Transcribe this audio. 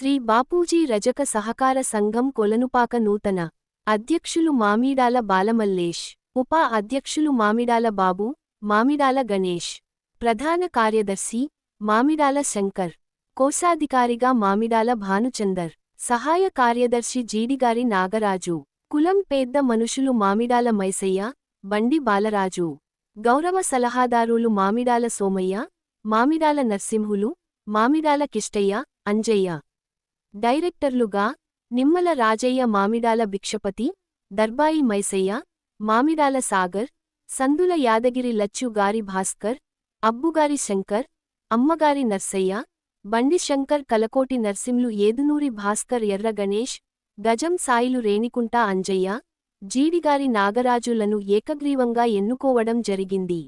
శ్రీ బాపూజీ రజక సహకార సంఘం కొలనుపాక నూతన అధ్యక్షులు మామిడాల బాలమల్లేష్ ఉప అధ్యక్షులు మామిడాల బాబు మామిడాల గణేష్ ప్రధాన కార్యదర్శి మామిడాల శంకర్ కోశాధికారిగా మామిడాల భానుచందర్ సహాయ కార్యదర్శి జీడిగారి నాగరాజు కులం పేద్ద మనుషులు మామిడాల మైసయ్య బండి బాలరాజు గౌరవ సలహాదారులు మామిడాల సోమయ్య మామిడాల నర్సింహులు మామిడాల కిష్టయ్య అంజయ్య. డైరెక్టర్లుగా నిమ్మల రాజయ్య మామిడాల భిక్షపతి దర్బాయి మైసయ్య మామిడాల సాగర్ సందుల యాదగిరి లచ్చు గారి భాస్కర్ అబ్బుగారి శంకర్ అమ్మగారి నర్సయ్య బండి శంకర్ కలకోటి నర్సింలు ఏదునూరి భాస్కర్ ఎర్ర గణేష్ గజం సాయిలు రేణికుంట అంజయ్య జీడిగారి నాగరాజులను ఏకగ్రీవంగా ఎన్నుకోవడం జరిగింది.